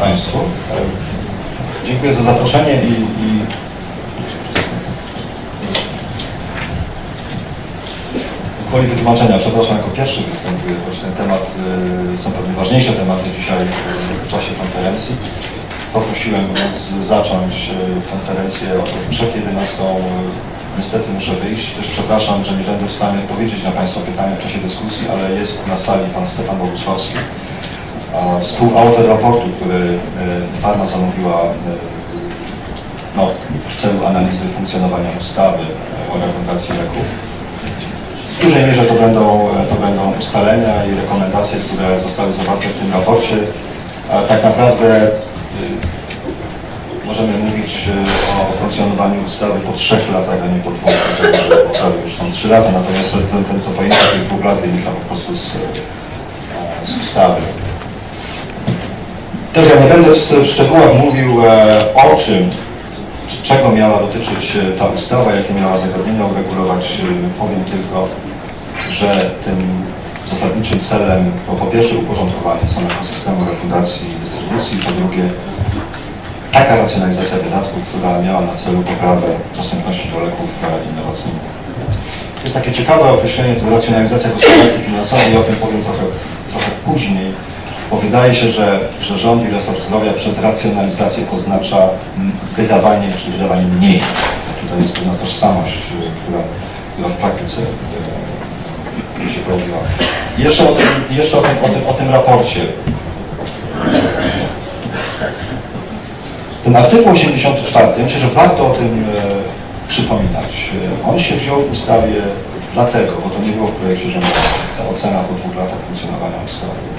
Państwu. Dziękuję za zaproszenie i, i Woli wytłumaczenia, przepraszam, jako pierwszy występuję, choć ten temat, y, są pewnie ważniejsze tematy dzisiaj y, w czasie konferencji. Poprosiłem więc zacząć y, konferencję o przed 11. y, Niestety muszę wyjść. Też przepraszam, że nie będę w stanie odpowiedzieć na Państwa pytania w czasie dyskusji, ale jest na sali Pan Stefan Bogusławski, współautor raportu, który y, Parma zamówiła y, no, w celu analizy funkcjonowania ustawy o refundacji leków. W dużej mierze to będą, to będą ustalenia i rekomendacje, które zostały zawarte w tym raporcie. Tak naprawdę możemy mówić o funkcjonowaniu ustawy po trzech latach, a nie po dwóch, dlatego że prawie już są trzy lata, natomiast ten, ten, to pojęcie tych dwóch lat wynika po prostu z, z ustawy. Też nie będę w, szczegółach mówił e, o czym, czy czego miała dotyczyć e, ta ustawa, jakie miała zagadnienia uregulować. E, Powiem tylko, że tym zasadniczym celem było po pierwsze uporządkowanie samego systemu refundacji i dystrybucji, po drugie taka racjonalizacja wydatków, która miała na celu poprawę dostępności do leków innowacyjnych. To jest takie ciekawe określenie, to racjonalizacja gospodarki finansowej, o tym powiem trochę, trochę później, bo wydaje się, że, że rząd i resort zdrowia przez racjonalizację oznacza mm, wydawanie czy wydawanie mniej. Tutaj jest pewna tożsamość, y, która, która w praktyce y, się pojawiła. Jeszcze o tym, jeszcze o tym, o tym, o tym raporcie. Ten artykuł 84, myślę, że warto o tym e, przypominać. On się wziął w ustawie dlatego, bo to nie było w projekcie rządowym, ta ocena po dwóch latach funkcjonowania ustawy.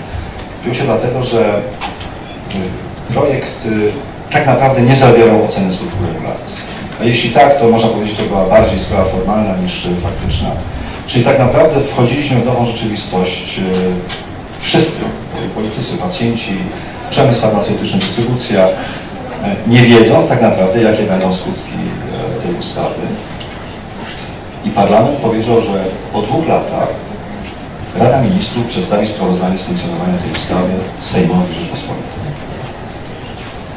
Wziął się dlatego, że e, projekt e, tak naprawdę nie zawierał oceny skutków regulacji. A jeśli tak, to można powiedzieć, że to była bardziej sprawa formalna niż faktyczna. Czyli tak naprawdę wchodziliśmy w nową rzeczywistość. e, Wszyscy, politycy, pacjenci, przemysł farmaceutyczny, dystrybucja, nie wiedząc tak naprawdę, jakie będą skutki tej ustawy. I parlament powiedział, że po dwóch latach Rada Ministrów przedstawi sprawozdanie z funkcjonowania tej ustawy Sejmowi Rzeczpospolitej.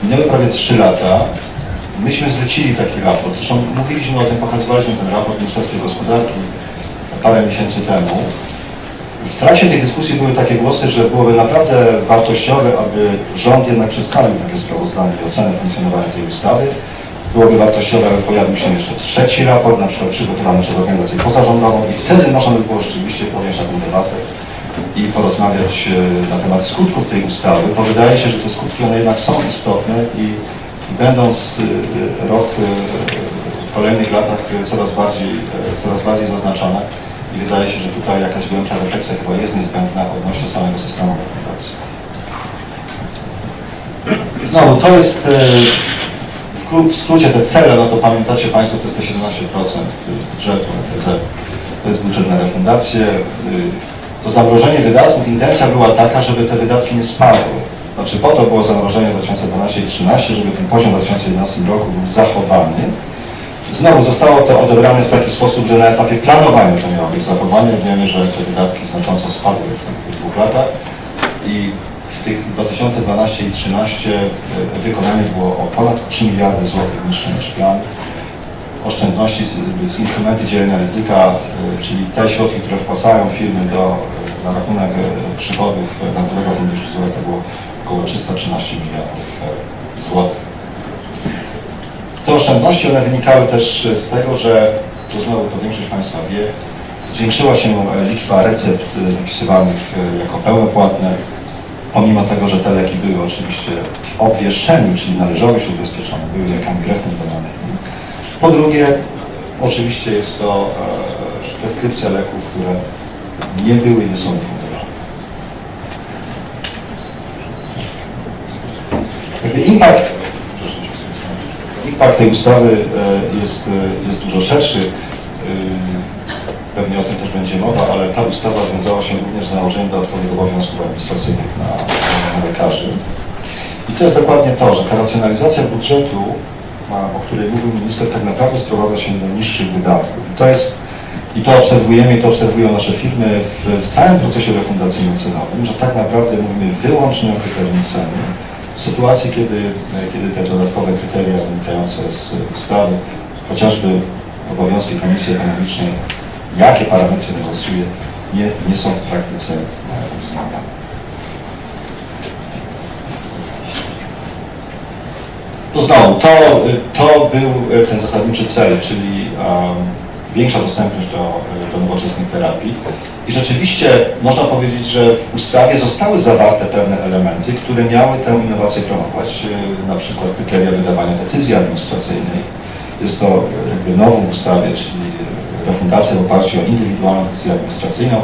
Minęły prawie trzy lata. Myśmy zlecili taki raport. Zresztą mówiliśmy o tym, pokazywaliśmy ten raport w Ministerstwie Gospodarki parę miesięcy temu. W trakcie tej dyskusji były takie głosy, że byłoby naprawdę wartościowe, aby rząd jednak przedstawił takie sprawozdanie i ocenę funkcjonowania tej ustawy. Byłoby wartościowe, aby pojawił się jeszcze trzeci raport, na przykład przygotowany przez organizację pozarządową i wtedy można by było rzeczywiście podjąć taką debatę i porozmawiać e, na temat skutków tej ustawy, bo wydaje się, że te skutki one jednak są istotne i, będą z e, rok e, w kolejnych latach coraz bardziej, coraz bardziej zaznaczone i wydaje się, że tutaj jakaś głębsza refleksja chyba jest niezbędna odnośnie samego systemu refundacji. Znowu, to jest e, w kró- w skrócie te cele, no to pamiętacie Państwo, to jest te 17% budżetu NFZ. To jest budżet na refundację. Y, To zamrożenie wydatków, intencja była taka, żeby te wydatki nie spadły. Znaczy po to było zamrożenie w 2012 i 2013, żeby ten poziom w 2011 roku był zachowany. Znowu zostało to odebrane w taki sposób, że na etapie planowania to miało być zachowanie. Wiemy, że te wydatki znacząco spadły w tych dwóch latach i w tych 2012 i 2013 e, wykonanie było o ponad 3 miliardy złotych niższe niż plan. Oszczędności z, z instrumenty dzielenia ryzyka, e, czyli te środki, które wpłacają firmy do, na rachunek e, przychodów Narodowego Funduszu Zdrowia, to było około 313 miliardów złotych. Te oszczędności one wynikały też z tego, że, to znowu to większość Państwa wie, zwiększyła się liczba recept wypisywanych jako pełnopłatne, pomimo tego, że te leki były oczywiście w obwieszczeniu, czyli należały się ubezpieczone, były lekami refundowane. Po drugie, oczywiście jest to e, preskrypcja leków, które nie były i nie są refundowane. Jakby Impact Impact tej ustawy e, jest, e, jest dużo szerszy. Pewnie o tym też będzie mowa, ale ta ustawa wiązała się również z nałożeniem dodatkowych obowiązków administracyjnych na, na lekarzy. I to jest dokładnie to, że ta racjonalizacja budżetu, o której mówił minister, tak naprawdę sprowadza się do niższych wydatków. I to jest, i to obserwujemy, i to obserwują nasze firmy w, w całym procesie refundacyjno-cenowym, że tak naprawdę mówimy wyłącznie o kryterium ceny. w sytuacji, kiedy, kiedy te dodatkowe kryteria wynikające z ustawy, chociażby obowiązki Komisji Ekonomicznej, jakie parametry negocjuje, nie, nie są w praktyce e, uwzględniane. To znowu, to, to był e, ten zasadniczy cel, czyli um, większa dostępność do, do nowoczesnych terapii. I rzeczywiście można powiedzieć, że w ustawie zostały zawarte pewne elementy, które miały tę innowację promować, e, na przykład kryteria wydawania decyzji administracyjnej. Jest to jakby nową ustawie, czyli refundacja w oparciu o indywidualną decyzję administracyjną.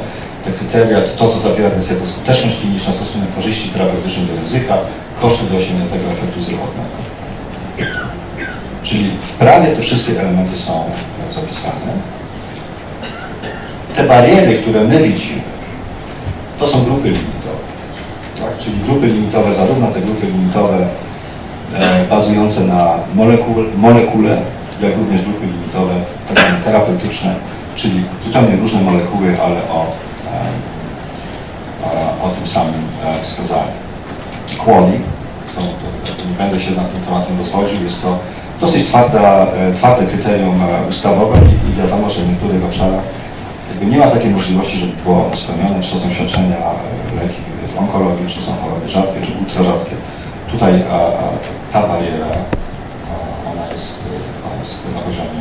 Te kryteria, to, to co zawiera decyzja, to skuteczność kliniczna, stosunek korzyści terapeutycznych do ryzyka, koszty do osiągnięcia tego efektu zdrowotnego. Czyli w prawie te wszystkie elementy są zapisane. Te bariery, które my widzimy, to są grupy limitowe. Tak? Czyli grupy limitowe, zarówno te grupy limitowe e, bazujące na molekul, molekule, jak również grupy limitowe terapeutyczne, czyli zupełnie różne molekuły, ale o, e, o, tym samym e, wskazaniu. Quali, to, to, nie będę się nad tym tematem rozwodził, jest to dosyć twarda, e, twarde kryterium ustawowe i, wiadomo, że w niektórych obszarach jakby nie ma takiej możliwości, żeby było spełnione, czy to są świadczenia leki w onkologii, czy są choroby rzadkie, czy ultrarzadkie. Tutaj a, a, ta bariera, a, ona jest, jest na poziomie,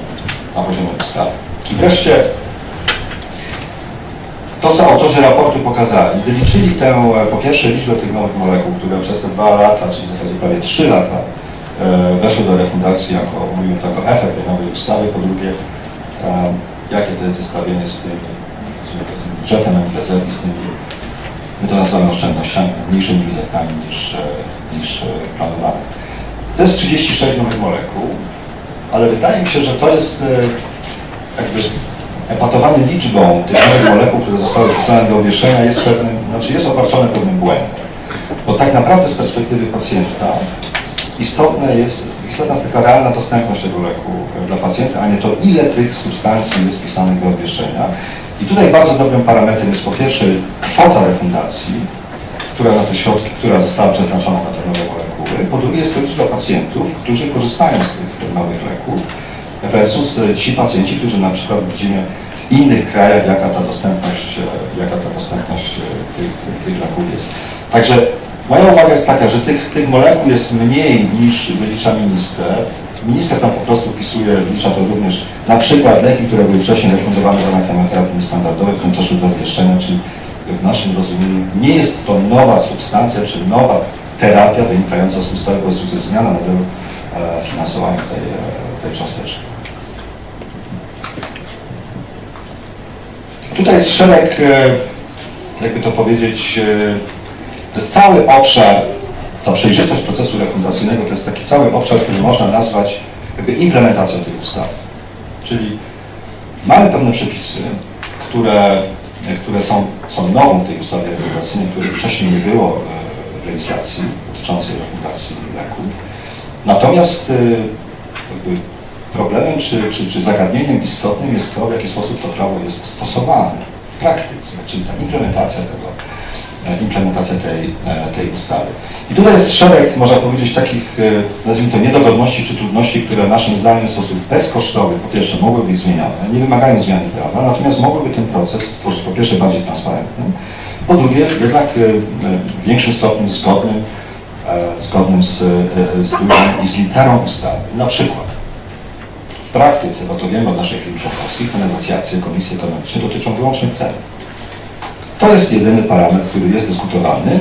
na poziomie ustawy. I wreszcie to, co autorzy raportu pokazali, wyliczyli tę, po pierwsze, liczbę tych nowych molekuł, które przez te dwa lata, czyli w zasadzie prawie trzy lata, e, weszły do refundacji jako, mówimy tak, o efekt tej nowej ustawy. Po drugie, jakie to jest zestawienie z tymi, z budżetem MFZ i z tymi, my to nazywamy oszczędnościami, mniejszymi wydatkami niż, e, niż e, planowane. To jest 36 nowych molekuł, ale wydaje mi się, że to jest e, jakby epatowany liczbą tych molekuł, które zostały wpisane do obwieszenia jest pewnym, znaczy jest obarczone pewnym błędem. Bo tak naprawdę z perspektywy pacjenta istotne jest, istotna jest taka realna dostępność tego leku e, dla pacjenta, a nie to ile tych substancji jest wpisanych do obwieszenia. I tutaj bardzo dobrym parametrem jest po pierwsze kwota refundacji, która na te środki, która została przeznaczona na te nowe molekuły. Po drugie jest to liczba pacjentów, którzy korzystają z tych nowych leków versus e, ci pacjenci, którzy na przykład widzimy w innych krajach, jaka ta dostępność, e, jaka ta dostępność e, tych, tych leków jest. Także moja uwaga jest taka, że tych, tych molekuł jest mniej niż wylicza minister. Minister tam po prostu wpisuje, wlicza to również na przykład leki, które były wcześniej refundowane w ramach chemioterapii standardowej, które przeszły do obwieszczenia, czyli w naszym rozumieniu nie jest to nowa substancja, czy nowa terapia wynikająca z ustawy, po prostu zmiana modelu e, finansowania tej, e, tej cząsteczki. Tutaj jest szereg, e, jakby to powiedzieć, to jest cały obszar, ta przejrzystość procesu refundacyjnego to jest taki cały obszar, który można nazwać jakby implementacją tej ustawy. Czyli mamy pewne przepisy, które, które są, są nową w tej ustawie refundacyjnej, których wcześniej nie było legislacji dotyczącej refundacji leków. Natomiast e, jakby problemem czy, czy, czy zagadnieniem istotnym jest to, w jaki sposób to prawo jest stosowane w praktyce, czyli ta implementacja tego, e, implementacja tej, e, tej ustawy. I tutaj jest szereg, można powiedzieć, takich, e, nazwijmy to, niedogodności czy trudności, które naszym zdaniem w sposób bezkosztowy, po pierwsze, mogły być zmienione, nie wymagają zmiany prawa, natomiast mogłyby ten proces stworzyć, po pierwsze, bardziej transparentny, po drugie, jednak w większym stopniu zgodnym, zgodnym z, z i z literą ustawy. Na przykład, w praktyce, bo to wiemy od naszej firmy członkowskich, te negocjacje Komisji Ekonomicznej dotyczą wyłącznie cen. To jest jedyny parametr, który jest dyskutowany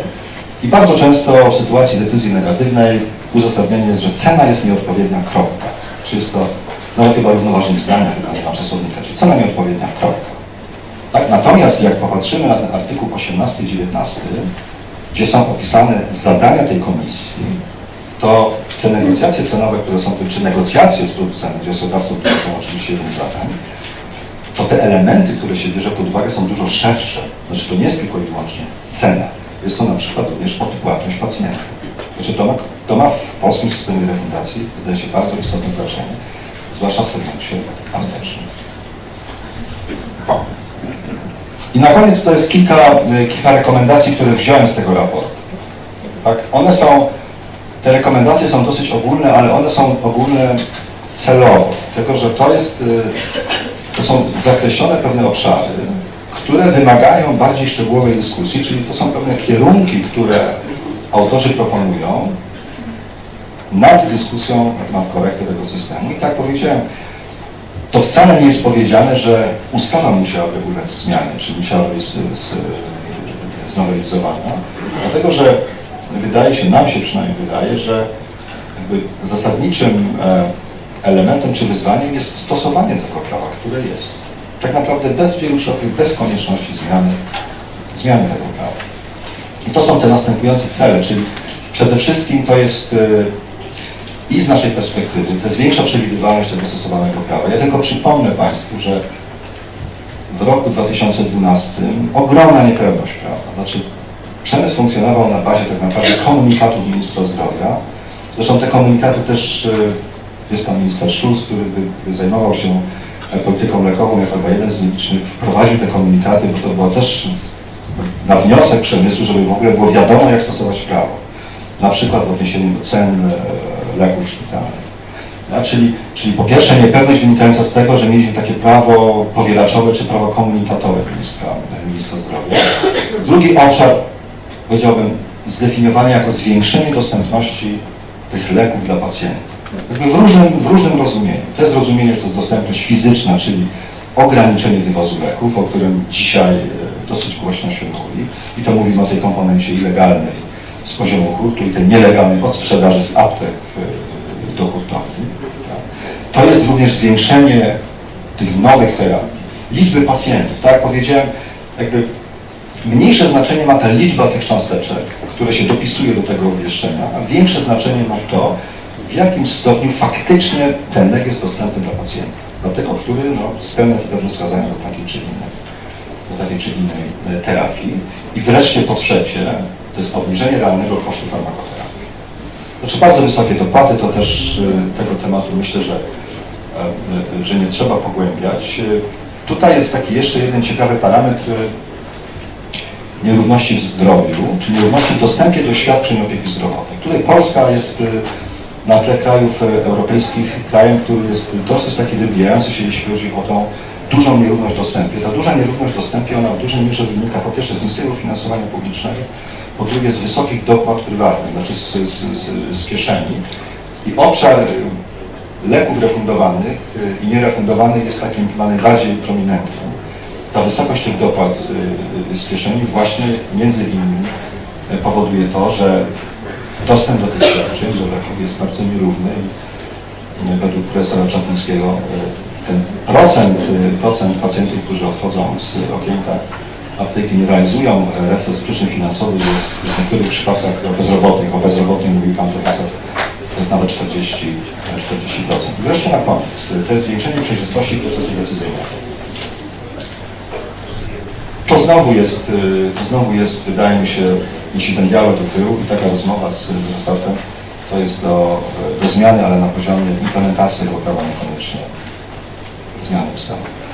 i bardzo często w sytuacji decyzji negatywnej uzasadnienie jest, że cena jest nieodpowiednia, kropka. Czy jest to, nawet chyba równoważnik zdania, chyba nie ma czasownika, czyli cena nieodpowiednia, kropka. Tak, natomiast jak popatrzymy na ten artykuł 18 i 19, gdzie są opisane zadania tej komisji, to te negocjacje cenowe, które są, czy negocjacje z producentem, wnioskodawcą, które są oczywiście jednym zadań, to te elementy, które się bierze pod uwagę są dużo szersze. Znaczy to nie jest tylko i wyłącznie cena. Jest to na przykład również odpłatność pacjenta. Znaczy to ma, to ma w polskim systemie refundacji, wydaje się, bardzo istotne znaczenie, zwłaszcza w segmencie aptecznym. I na koniec to jest kilka, kilka rekomendacji, które wziąłem z tego raportu. Tak? One są te rekomendacje są dosyć ogólne, ale one są ogólne celowo, tylko że to jest, y, to są zakreślone pewne obszary, które wymagają bardziej szczegółowej dyskusji, czyli to są pewne kierunki, które autorzy proponują nad dyskusją nad korektę tego systemu. I tak powiedziałem, to wcale nie jest powiedziane, że ustawa musiałaby ulec zmianie, czy musiałaby być znowelizowana, dlatego że wydaje się, nam się przynajmniej wydaje, że zasadniczym e, elementem czy wyzwaniem jest stosowanie tego prawa, które jest. Tak naprawdę bez wielu szoków, bez konieczności zmiany, zmiany tego prawa. I to są te następujące cele, czyli przede wszystkim to jest y, i z naszej perspektywy, to jest większa przewidywalność tego stosowanego prawa. Ja tylko przypomnę Państwu, że w roku 2012 ogromna niepewność prawa. Znaczy przemysł funkcjonował na bazie tak naprawdę komunikatów ministra zdrowia. Zresztą te komunikaty też, y, jest pan minister Schulz, który zajmował się e, polityką lekową jako chyba jeden z nielicznych, wprowadził te komunikaty, bo to było też na wniosek przemysłu, żeby w ogóle było wiadomo, jak stosować prawo. Na przykład w odniesieniu do cen leków szpitalnych. Ja, czyli, czyli po pierwsze niepewność wynikająca z tego, że mieliśmy takie prawo powielaczowe czy prawo komunikatowe ministra, ministra zdrowia. Drugi obszar, powiedziałbym, zdefiniowanie jako zwiększenie dostępności tych leków dla pacjentów. W różnym, w różnym rozumieniu. To jest rozumienie, że to jest dostępność fizyczna, czyli ograniczenie wywozu leków, o którym dzisiaj e, dosyć głośno się mówi. I to mówimy o tej komponencie ilegalnej z poziomu hurtu i tej nielegalnej od sprzedaży z aptek e, do hurtowni. To jest również zwiększenie tych nowych terapii, liczby pacjentów. Tak jak powiedziałem, jakby mniejsze znaczenie ma ta liczba tych cząsteczek, które się dopisuje do tego obwieszczenia, a większe znaczenie ma to, w jakim stopniu faktycznie ten lek jest dostępny dla pacjenta. Dlatego, który no, spełnia te dobrze wskazania do takiej czy innej, do takiej czy innej e, terapii. I wreszcie po trzecie, to jest obniżenie realnego kosztu farmakoterapii. Znaczy bardzo wysokie dopłaty, to też e, tego tematu myślę, że, e, że nie trzeba pogłębiać. E, Tutaj jest taki jeszcze jeden ciekawy parametr nierówności w zdrowiu, czy nierówności w dostępie do świadczeń opieki zdrowotnej. Tutaj Polska jest na tle krajów europejskich krajem, który jest dosyć taki wybijający się, jeśli chodzi o tą dużą nierówność w dostępie. Ta duża nierówność w dostępie, ona w dużej mierze wynika po pierwsze z niskiego finansowania publicznego, po drugie z wysokich dopłat prywatnych, znaczy z, z, z, z kieszeni. I obszar y, leków refundowanych y, i nierefundowanych jest takim chyba najbardziej prominentnym. Ta wysokość tych dopłat y, z kieszeni właśnie między innymi powoduje to, że dostęp do tych świadczeń, do leków jest bardzo nierówny i według profesora Czaplińskiego procent, y, procent pacjentów, którzy odchodzą z okienka apteki nie realizują e, recept z przyczyn finansowych jest w niektórych przypadkach bezrobotnych, o bezrobotnych mówił Pan Profesor, to jest nawet 40, 40%. I wreszcie na koniec, to jest zwiększenie przejrzystości procesu decyzyjnego. To znowu jest, y, to znowu jest, wydaje mi się, jeśli ten dialog był i taka rozmowa z resortem, to jest do, do zmiany, ale na poziomie implementacji tego prawa niekoniecznie zmiany ustawy. Bardzo dziękuję.